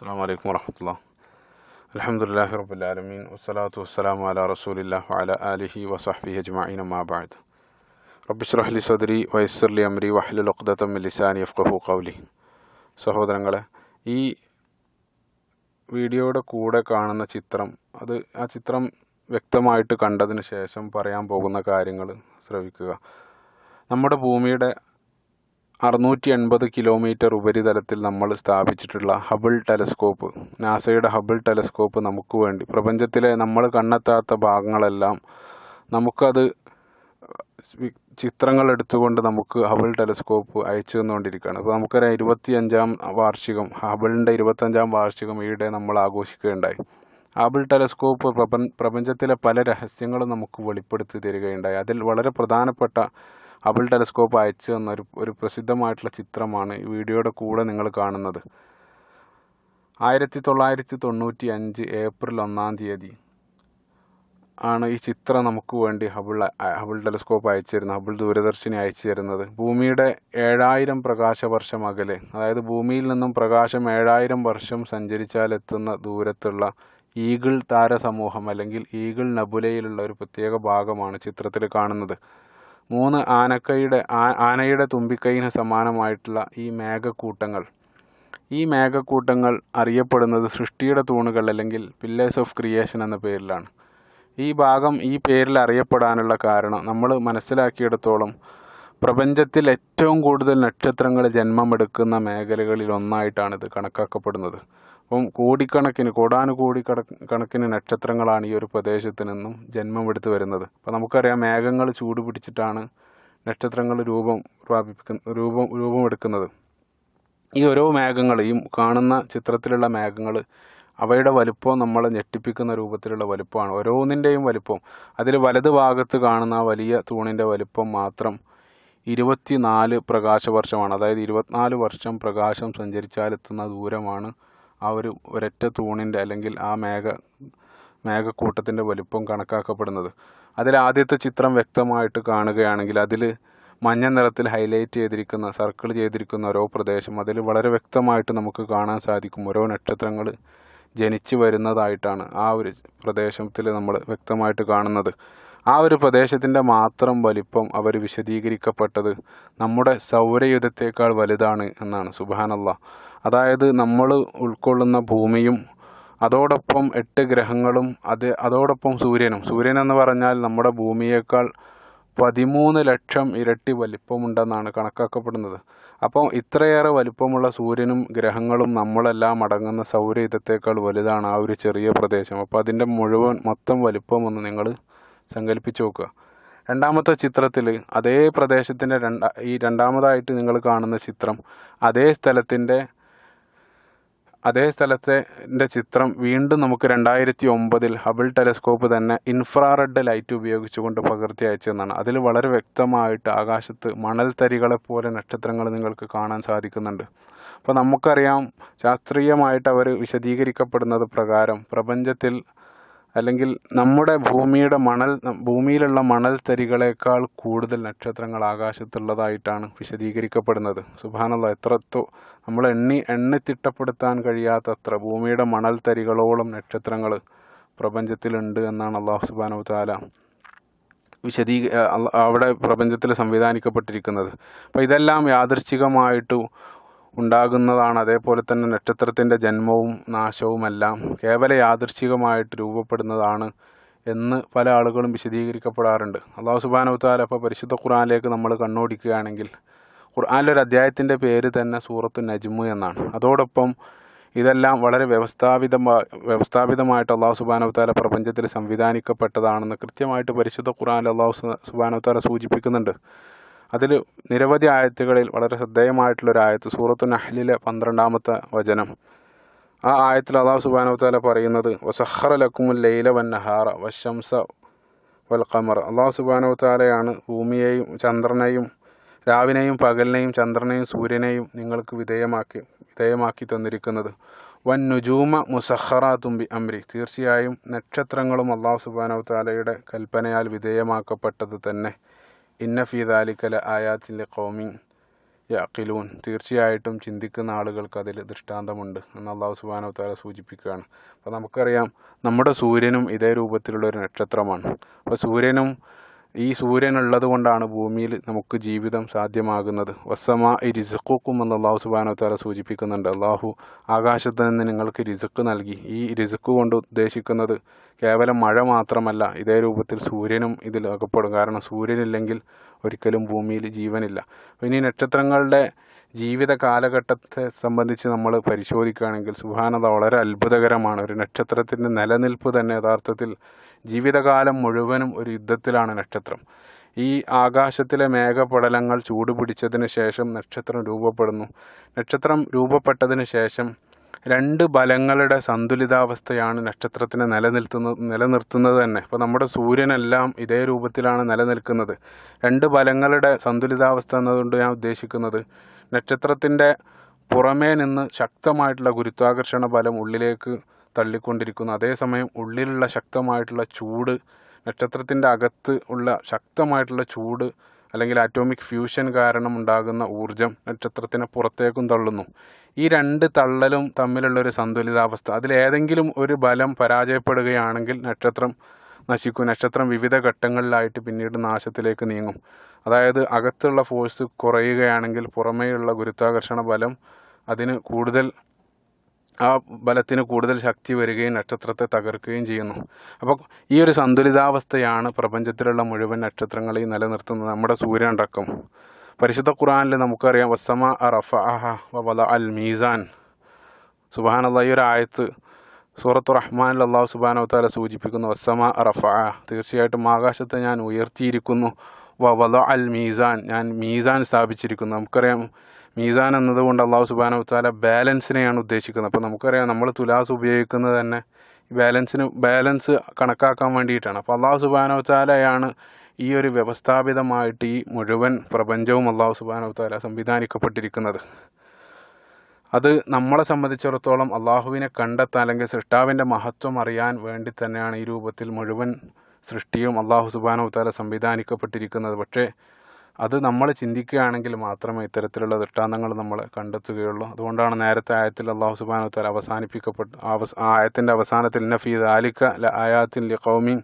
അസ്സാം വലൈക്കും വർഹമത്തുള്ള അലഹമുല്ലാഹി റബുലാലമീൻ വസ്സലാത്തു വസ്സലാം അല റസൂലില്ലാ അല അലിഹി വസഹബി അജ്മഈൻ അമ്മാബാദ് റബ്ബിഷ്റഹ്ലി സദരി വയസ്സർലി അമ്രി വഹ്ലുൽ ഉഖ്ദത്തം ലിസാനി അഫ്ഖഹു കൗലി സഹോദരങ്ങളെ ഈ വീഡിയോയുടെ കൂടെ കാണുന്ന ചിത്രം അത് ആ ചിത്രം വ്യക്തമായിട്ട് കണ്ടതിന് ശേഷം പറയാൻ പോകുന്ന കാര്യങ്ങൾ ശ്രവിക്കുക. നമ്മുടെ ഭൂമിയുടെ അറുന്നൂറ്റി എൺപത് കിലോമീറ്റർ ഉപരിതലത്തിൽ നമ്മൾ സ്ഥാപിച്ചിട്ടുള്ള ഹബിൾ ടെലസ്കോപ്പ്. നാസയുടെ ഹബിൾ ടെലസ്കോപ്പ് നമുക്ക് വേണ്ടി. പ്രപഞ്ചത്തിലെ നമ്മൾ കണ്ടെത്താത്ത ഭാഗങ്ങളെല്ലാം നമുക്കത് ചിത്രങ്ങൾ എടുത്തുകൊണ്ട് നമുക്ക് ഹബിൾ ടെലസ്കോപ്പ് അയച്ചു തന്നുകൊണ്ടിരിക്കുകയാണ്. അപ്പോൾ നമുക്കറിയാം ഇരുപത്തി അഞ്ചാം വാർഷികം ഹബിളിന്റെ ഇരുപത്തഞ്ചാം വാർഷികം ഈയിടെ നമ്മൾ ആഘോഷിക്കുകയുണ്ടായി. ഹബിൾ ടെലസ്കോപ്പ് പ്രപഞ്ച പ്രപഞ്ചത്തിലെ പല രഹസ്യങ്ങളും നമുക്ക് വെളിപ്പെടുത്തി തരികയുണ്ടായി. അതിൽ വളരെ പ്രധാനപ്പെട്ട ഹബിൾ ടെലസ്കോപ്പ് അയച്ചു തന്ന ഒരു ഒരു പ്രസിദ്ധമായിട്ടുള്ള ചിത്രമാണ് ഈ വീഡിയോയുടെ കൂടെ നിങ്ങൾ കാണുന്നത്. ആയിരത്തി തൊള്ളായിരത്തി തൊണ്ണൂറ്റി അഞ്ച് ഏപ്രിൽ ഒന്നാം തീയതി ആണ് ഈ ചിത്രം നമുക്ക് വേണ്ടി ഹബിൾ ഹബിൾ ടെലസ്കോപ്പ് അയച്ചു തരുന്നത് ഹബിൾ ദൂരദർശിനി അയച്ചു തരുന്നത്. ഭൂമിയുടെ ഏഴായിരം പ്രകാശ വർഷം അകലെ അതായത് ഭൂമിയിൽ നിന്നും പ്രകാശം ഏഴായിരം വർഷം സഞ്ചരിച്ചാൽ എത്തുന്ന ദൂരത്തുള്ള ഈഗിൾ താരസമൂഹം അല്ലെങ്കിൽ ഈഗിൾ നബുലയിലുള്ള ഒരു പ്രത്യേക ഭാഗമാണ് ചിത്രത്തിൽ കാണുന്നത്. മൂന്ന് ആനക്കൈയുടെ ആനയുടെ തുമ്പിക്കൈന് സമാനമായിട്ടുള്ള ഈ മേഘക്കൂട്ടങ്ങൾ. ഈ മേഘക്കൂട്ടങ്ങൾ അറിയപ്പെടുന്നത് സൃഷ്ടിയുടെ തൂണുകൾ അല്ലെങ്കിൽ പില്ലേഴ്സ് ഓഫ് ക്രിയേഷൻ എന്ന പേരിലാണ്. ഈ ഭാഗം ഈ പേരിൽ അറിയപ്പെടാനുള്ള കാരണം നമ്മൾ മനസ്സിലാക്കിയിടത്തോളം പ്രപഞ്ചത്തിൽ ഏറ്റവും കൂടുതൽ നക്ഷത്രങ്ങൾ ജന്മമെടുക്കുന്ന മേഖലകളിൽ ഇത് കണക്കാക്കപ്പെടുന്നത്. അപ്പം കോടിക്കണക്കിന് കോടാനുകോടി കട കണക്കിന് നക്ഷത്രങ്ങളാണ് ഈ ഒരു പ്രദേശത്ത് നിന്നും ജന്മം എടുത്തു വരുന്നത്. അപ്പോൾ നമുക്കറിയാം മേഘങ്ങൾ ചൂട് പിടിച്ചിട്ടാണ് നക്ഷത്രങ്ങൾ രൂപം പ്രാപിപ്പിക്കുന്ന രൂപം രൂപമെടുക്കുന്നത്. ഈ ഓരോ മേഘങ്ങൾ ഈ കാണുന്ന ചിത്രത്തിലുള്ള മേഘങ്ങൾ അവയുടെ വലുപ്പം നമ്മളെ ഞെട്ടിപ്പിക്കുന്ന രൂപത്തിലുള്ള വലുപ്പമാണ്. ഓരോന്നിന്റെയും വലുപ്പം. അതിൽ വലത് ഭാഗത്ത് കാണുന്ന ആ വലിയ തൂണിന്റെ വലുപ്പം മാത്രം ഇരുപത്തിനാല് പ്രകാശവർഷമാണ്. അതായത് ഇരുപത്തിനാല് വർഷം പ്രകാശം സഞ്ചരിച്ചാലെത്തുന്ന ദൂരമാണ് ആ ഒരു ഒരൊറ്റ തൂണിന്റെ അല്ലെങ്കിൽ ആ മേഘ മേഘക്കൂട്ടത്തിന്റെ വലുപ്പം കണക്കാക്കപ്പെടുന്നത്. അതിൽ ആദ്യത്തെ ചിത്രം വ്യക്തമായിട്ട് കാണുകയാണെങ്കിൽ അതിൽ മഞ്ഞ നിറത്തിൽ ഹൈലൈറ്റ് ചെയ്തിരിക്കുന്ന സർക്കിൾ ചെയ്തിരിക്കുന്ന ഓരോ പ്രദേശം അതിൽ വളരെ വ്യക്തമായിട്ട് നമുക്ക് കാണാൻ സാധിക്കും. ഓരോ നക്ഷത്രങ്ങൾ ജനിച്ചു വരുന്നതായിട്ടാണ് ആ ഒരു പ്രദേശത്തിൽ നമ്മൾ വ്യക്തമായിട്ട് കാണുന്നത്. ആ ഒരു പ്രദേശത്തിന്റെ മാത്രം വലിപ്പം അവർ വിശദീകരിക്കപ്പെട്ടത് നമ്മുടെ സൗരയുധത്തേക്കാൾ വലുതാണ് എന്നാണ്. സുബാനല്ല അതായത് നമ്മൾ ഉൾക്കൊള്ളുന്ന ഭൂമിയും അതോടൊപ്പം എട്ട് ഗ്രഹങ്ങളും അത് അതോടൊപ്പം സൂര്യനും. സൂര്യൻ എന്ന് പറഞ്ഞാൽ നമ്മുടെ ഭൂമിയേക്കാൾ പതിമൂന്ന് ലക്ഷം ഇരട്ടി വലിപ്പമുണ്ടെന്നാണ് കണക്കാക്കപ്പെടുന്നത്. അപ്പോൾ ഇത്രയേറെ വലിപ്പമുള്ള സൂര്യനും ഗ്രഹങ്ങളും നമ്മളെല്ലാം അടങ്ങുന്ന സൗരയുധത്തേക്കാൾ വലുതാണ് ആ ഒരു ചെറിയ പ്രദേശം. അപ്പോൾ അതിന്റെ മുഴുവൻ മൊത്തം വലിപ്പം ഒന്ന് നിങ്ങൾ സങ്കല്പിച്ച് നോക്കുക. രണ്ടാമത്തെ ചിത്രത്തിൽ അതേ പ്രദേശത്തിന്റെ രണ്ട ഈ രണ്ടാമതായിട്ട് നിങ്ങൾ കാണുന്ന ചിത്രം അതേ സ്ഥലത്തിന്റെ അതേ സ്ഥലത്തിന്റെ ചിത്രം വീണ്ടും നമുക്ക് രണ്ടായിരത്തി ഒമ്പതിൽ ഹബിൾ ടെലിസ്കോപ്പ് തന്നെ ഇൻഫ്രാറെഡ് ലൈറ്റ് ഉപയോഗിച്ചുകൊണ്ട് പകർത്തി അയച്ചതെന്നാണ്. അതിൽ വളരെ വ്യക്തമായിട്ട് ആകാശത്ത് മണൽത്തരികളെ പോലെ നക്ഷത്രങ്ങൾ നിങ്ങൾക്ക് കാണാൻ സാധിക്കുന്നുണ്ട്. അപ്പോൾ നമുക്കറിയാം ശാസ്ത്രീയമായിട്ട് അവർ വിശദീകരിക്കപ്പെടുന്നത് പ്രകാരം പ്രപഞ്ചത്തിൽ അല്ലെങ്കിൽ നമ്മുടെ ഭൂമിയുടെ മണൽ ഭൂമിയിലുള്ള മണൽ തരികളേക്കാൾ കൂടുതൽ നക്ഷത്രങ്ങൾ ആകാശത്തുള്ളതായിട്ടാണ് വിശദീകരിക്കപ്പെടുന്നത്. സുബാനുള്ള എത്രത്തോ നമ്മൾ എണ്ണി എണ്ണി തിട്ടപ്പെടുത്താൻ കഴിയാത്തത്ര ഭൂമിയുടെ മണൽ തരികളോളം നക്ഷത്രങ്ങൾ പ്രപഞ്ചത്തിലുണ്ട് എന്നാണ് അള്ളാഹു സുബാനു താല വിശദീ അവിടെ പ്രപഞ്ചത്തിൽ സംവിധാനിക്കപ്പെട്ടിരിക്കുന്നത്. അപ്പോൾ ഇതെല്ലാം യാദൃച്ഛികമായിട്ട് ഉണ്ടാകുന്നതാണ് അതേപോലെ തന്നെ നക്ഷത്രത്തിന്റെ ജന്മവും നാശവുമെല്ലാം കേവല യാദൃശികമായിട്ട് രൂപപ്പെടുന്നതാണ് എന്ന് പല ആളുകളും വിശദീകരിക്കപ്പെടാറുണ്ട്. അള്ളാഹു സുബാനവത്താല താല അപ്പോൾ പരിശുദ്ധ ഖുർആാനിലേക്ക് നമ്മൾ കണ്ണോടിക്കുകയാണെങ്കിൽ ഖുർആനിലെ ഒരു അധ്യായത്തിന്റെ പേര് തന്നെ സൂറത്ത് നജ്മു എന്നാണ്. അതോടൊപ്പം ഇതെല്ലാം വളരെ വ്യവസ്ഥാപിതമാ വ്യവസ്ഥാപിതമായിട്ട് അള്ളാഹു സുബാനവത്താല താല പ്രപഞ്ചത്തിൽ സംവിധാനിക്കപ്പെട്ടതാണെന്ന് കൃത്യമായിട്ട് പരിശുദ്ധ ഖുർആാനിൽ അള്ളാഹു സുബാനവത്താല താല സൂചിപ്പിക്കുന്നുണ്ട്. അതിൽ നിരവധി ആയത്തുകളിൽ വളരെ ശ്രദ്ധേയമായിട്ടുള്ള ഒരു ആയത്ത് സൂറത്തു നഹ്ലിലെ പന്ത്രണ്ടാമത്തെ വചനം. ആ ആയത്തിൽ അള്ളാഹു സുബാനു താല പറയുന്നത് വസഹറ ലക്കുമുൽ ലൈല വൻ നഹാറ വശംസ വൽ ഖമർ. അള്ളാഹു സുബാനു താലയാണ് ഭൂമിയെയും ചന്ദ്രനെയും രാവിനെയും പകലിനെയും ചന്ദ്രനെയും സൂര്യനെയും നിങ്ങൾക്ക് വിധേയമാക്കി വിധേയമാക്കി തന്നിരിക്കുന്നത്. വൻ നുജൂമ മുസഹറ തുമ്പി അമ്രി തീർച്ചയായും നക്ഷത്രങ്ങളും അള്ളാഹു സുബാനു താലയുടെ കൽപ്പനയാൽ വിധേയമാക്കപ്പെട്ടത് തന്നെ. ഇന്ന ഫീദാലിക്കല ആയാത്തിന്റെ കോമിൻ യഖിലൂൻ. തീർച്ചയായിട്ടും ചിന്തിക്കുന്ന ആളുകൾക്ക് അതിൽ ദൃഷ്ടാന്തമുണ്ട് എന്ന് അള്ളാഹു സുബാനോ താല സൂചിപ്പിക്കുകയാണ്. അപ്പോൾ നമുക്കറിയാം നമ്മുടെ സൂര്യനും ഇതേ രൂപത്തിലുള്ള ഒരു നക്ഷത്രമാണ്. അപ്പോൾ സൂര്യനും ഈ സൂര്യൻ ഉള്ളത് കൊണ്ടാണ് ഭൂമിയിൽ നമുക്ക് ജീവിതം സാധ്യമാകുന്നത്. വസ്സമ ഈ റിസുക്കും എന്ന് അള്ളാഹു സുബാനോത്താല താല സൂചിപ്പിക്കുന്നുണ്ട്. അള്ളാഹു ആകാശത്ത് നിന്ന് നിങ്ങൾക്ക് റിസുക്ക് നൽകി. ഈ റിസുക്ക് കൊണ്ട് ഉദ്ദേശിക്കുന്നത് കേവലം മഴ മാത്രമല്ല ഇതേ രൂപത്തിൽ സൂര്യനും ഇതിൽ അകപ്പെടും. കാരണം സൂര്യനില്ലെങ്കിൽ ഒരിക്കലും ഭൂമിയിൽ ജീവനില്ല. ഇനി നക്ഷത്രങ്ങളുടെ ജീവിത കാലഘട്ടത്തെ സംബന്ധിച്ച് നമ്മൾ പരിശോധിക്കുകയാണെങ്കിൽ സുഹാനത വളരെ അത്ഭുതകരമാണ്. ഒരു നക്ഷത്രത്തിന്റെ നിലനിൽപ്പ് തന്നെ യഥാർത്ഥത്തിൽ ജീവിതകാലം മുഴുവനും ഒരു യുദ്ധത്തിലാണ് നക്ഷത്രം. ഈ ആകാശത്തിലെ മേഘപടലങ്ങൾ ചൂടുപിടിച്ചതിന് ശേഷം നക്ഷത്രം രൂപപ്പെടുന്നു. നക്ഷത്രം രൂപപ്പെട്ടതിന് ശേഷം രണ്ട് ബലങ്ങളുടെ സന്തുലിതാവസ്ഥയാണ് നക്ഷത്രത്തിനെ നിലനിൽത്തുന്നത് നിലനിർത്തുന്നത് തന്നെ. ഇപ്പോൾ നമ്മുടെ സൂര്യനെല്ലാം ഇതേ രൂപത്തിലാണ് നിലനിൽക്കുന്നത്. രണ്ട് ബലങ്ങളുടെ സന്തുലിതാവസ്ഥ എന്നതുകൊണ്ട് ഞാൻ ഉദ്ദേശിക്കുന്നത് നക്ഷത്രത്തിന്റെ പുറമേ നിന്ന് ശക്തമായിട്ടുള്ള ഗുരുത്വാകർഷണ ബലം ഉള്ളിലേക്ക് തള്ളിക്കൊണ്ടിരിക്കുന്നു. അതേസമയം ഉള്ളിലുള്ള ശക്തമായിട്ടുള്ള ചൂട് നക്ഷത്രത്തിന്റെ അകത്ത് ഉള്ള ശക്തമായിട്ടുള്ള ചൂട് അല്ലെങ്കിൽ ആറ്റോമിക് ഫ്യൂഷൻ കാരണം ഉണ്ടാകുന്ന ഊർജം നക്ഷത്രത്തിനെ പുറത്തേക്കും തള്ളുന്നു. ഈ രണ്ട് തള്ളലും തമ്മിലുള്ള ഒരു സന്തുലിതാവസ്ഥ അതിലേതെങ്കിലും ഒരു ബലം പരാജയപ്പെടുകയാണെങ്കിൽ നക്ഷത്രം നശിക്കും. നക്ഷത്രം വിവിധ ഘട്ടങ്ങളിലായിട്ട് പിന്നീട് നാശത്തിലേക്ക് നീങ്ങും. അതായത് അകത്തുള്ള ഫോഴ്സ് കുറയുകയാണെങ്കിൽ പുറമേയുള്ള ഗുരുത്വാകർഷണ ബലം അതിന് കൂടുതൽ ആ ബലത്തിന് കൂടുതൽ ശക്തി വരികയും നക്ഷത്രത്തെ തകർക്കുകയും ചെയ്യുന്നു. അപ്പോൾ ഈ ഒരു സന്തുലിതാവസ്ഥയാണ് പ്രപഞ്ചത്തിലുള്ള മുഴുവൻ നക്ഷത്രങ്ങളെയും നിലനിർത്തുന്നത്. നമ്മുടെ സൂര്യനടക്കം പരിശുദ്ധ ഖുറാനിൽ നമുക്കറിയാം വസ്സമ റഫ വല അൽ മീസാൻ. സുബാനുള്ള ഈ ഒരു ആയത്ത് സൂറത്ത് റഹ്മാനിൽ അള്ളാഹു സുബാനവത്താല താല സൂചിപ്പിക്കുന്നു വസ്സമ റഫ തീർച്ചയായിട്ടും ആകാശത്തെ ഞാൻ ഉയർത്തിയിരിക്കുന്നു. വ വല അൽ മീസാൻ. ഞാൻ മീസാൻ സ്ഥാപിച്ചിരിക്കുന്നു. നമുക്കറിയാം മീസാൻ എന്നതുകൊണ്ട് അള്ളാഹു സുബാന താല ബാലൻസിനെയാണ് ഉദ്ദേശിക്കുന്നത്. അപ്പോൾ നമുക്കറിയാം നമ്മൾ തുലാസ് ഉപയോഗിക്കുന്നത് തന്നെ ബാലൻസിന് ബാലൻസ് കണക്കാക്കാൻ വേണ്ടിയിട്ടാണ്. അപ്പോൾ അള്ളാഹു സുബാന താലയാണ് ഈ ഒരു വ്യവസ്ഥാപിതമായിട്ട് ഈ മുഴുവൻ പ്രപഞ്ചവും അള്ളാഹു സുബാന താല സംവിധാനിക്കപ്പെട്ടിരിക്കുന്നത്. അത് നമ്മളെ സംബന്ധിച്ചിടത്തോളം അള്ളാഹുവിനെ കണ്ടെത്താൻ അല്ലെങ്കിൽ സൃഷ്ടാവിന്റെ മഹത്വം അറിയാൻ വേണ്ടി തന്നെയാണ് ഈ രൂപത്തിൽ മുഴുവൻ സൃഷ്ടിയും അള്ളാഹു സുബാന താല സംവിധാനിക്കപ്പെട്ടിരിക്കുന്നത്. പക്ഷേ അത് നമ്മൾ ചിന്തിക്കുകയാണെങ്കിൽ മാത്രമേ ഇത്തരത്തിലുള്ള ദൃഷ്ടാന്തങ്ങൾ നമ്മൾ കണ്ടെത്തുകയുള്ളൂ. അതുകൊണ്ടാണ് നേരത്തെ ആയത്തിൽ അള്ളാഹു സുബാനു താല അവസാനിപ്പിക്കപ്പെട്ട അവസ് ആയത്തിന്റെ അവസാനത്തിൽ നഫീദ് ആലിക്ക ല ആയാത്തിൻ ലി കൗമിൻ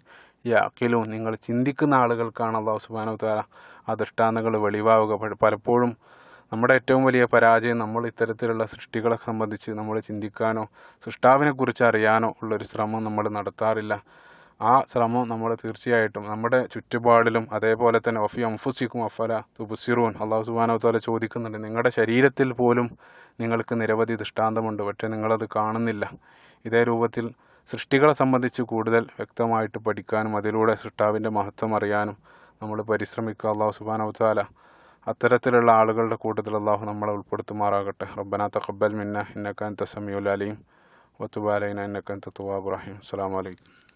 യാക്കിലും നിങ്ങൾ ചിന്തിക്കുന്ന ആളുകൾക്കാണ് അള്ളാഹു സുബാനു താല ആ ദൃഷ്ടാന്തങ്ങൾ വെളിവാവുക. പലപ്പോഴും നമ്മുടെ ഏറ്റവും വലിയ പരാജയം നമ്മൾ ഇത്തരത്തിലുള്ള സൃഷ്ടികളെ സംബന്ധിച്ച് നമ്മൾ ചിന്തിക്കാനോ സൃഷ്ടാവിനെക്കുറിച്ച് അറിയാനോ ഉള്ളൊരു ശ്രമം നമ്മൾ നടത്താറില്ല. ആ ശ്രമം നമ്മൾ തീർച്ചയായിട്ടും നമ്മുടെ ചുറ്റുപാടിലും അതേപോലെ തന്നെ ഒഫി അംഫുസിക്കും അഫല തുബുസിറൂൻ അള്ളാഹു സുബാനോ താല ചോദിക്കുന്നുണ്ട്. നിങ്ങളുടെ ശരീരത്തിൽ പോലും നിങ്ങൾക്ക് നിരവധി ദൃഷ്ടാന്തമുണ്ട്. പക്ഷേ നിങ്ങളത് കാണുന്നില്ല. ഇതേ രൂപത്തിൽ സൃഷ്ടികളെ സംബന്ധിച്ച് കൂടുതൽ വ്യക്തമായിട്ട് പഠിക്കാനും അതിലൂടെ സൃഷ്ടാവിന്റെ മഹത്വം അറിയാനും നമ്മൾ പരിശ്രമിക്കുക. അള്ളാഹു സുബാനോത്താല താല അത്തരത്തിലുള്ള ആളുകളുടെ കൂട്ടത്തിൽ അള്ളാഹു നമ്മളെ ഉൾപ്പെടുത്തുമാറാകട്ടെ. റബ്ബന തഖബ്ബൽ മിന്ന ഇന്നക്കാൻ തസമിയുൽ അലീം വതുബ് ഇന്നക്കാൻ റഹീം. അസ്സലാമു അലൈക്കും.